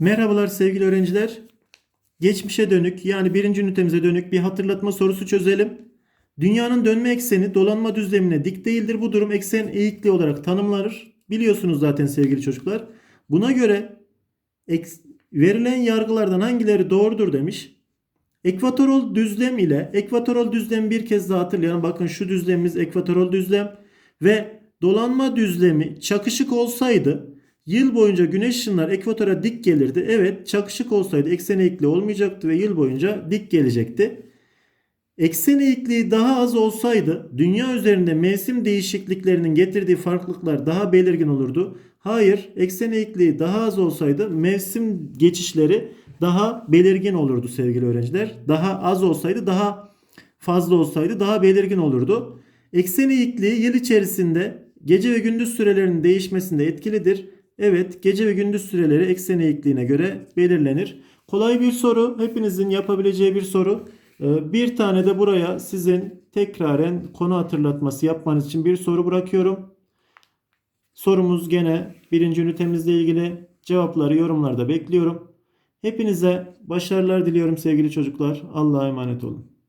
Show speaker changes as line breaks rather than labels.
Merhabalar sevgili öğrenciler. Geçmişe dönük yani birinci ünitemize dönük bir hatırlatma sorusu çözelim. Dünyanın dönme ekseni dolanma düzlemine dik değildir. Bu durum eksen eğikliği olarak tanımlanır. Biliyorsunuz zaten sevgili çocuklar. Buna göre verilen yargılardan hangileri doğrudur demiş. Ekvatoral düzlem ile ekvatoral düzlem bir kez daha hatırlayalım. Bakın şu düzlemimiz ekvatoral düzlem ve dolanma düzlemi çakışık olsaydı yıl boyunca güneş ışınlar ekvatora dik gelirdi. Evet çakışık olsaydı eksen eğikliği olmayacaktı ve yıl boyunca dik gelecekti. Eksen eğikliği daha az olsaydı dünya üzerinde mevsim değişikliklerinin getirdiği farklılıklar daha belirgin olurdu. Hayır, eksen eğikliği daha az olsaydı mevsim geçişleri daha belirgin olurdu sevgili öğrenciler. Daha az olsaydı daha fazla olsaydı daha belirgin olurdu. Eksen eğikliği yıl içerisinde gece ve gündüz sürelerinin değişmesinde etkilidir. Evet, gece ve gündüz süreleri eksen eğikliğine göre belirlenir. Kolay bir soru, hepinizin yapabileceği bir soru. Ee, Bir tane de buraya sizin tekraren konu hatırlatması yapmanız için bir soru bırakıyorum. Sorumuz gene birinci ünitemizle ilgili. Cevapları yorumlarda bekliyorum. Hepinize başarılar diliyorum sevgili çocuklar. Allah'a emanet olun.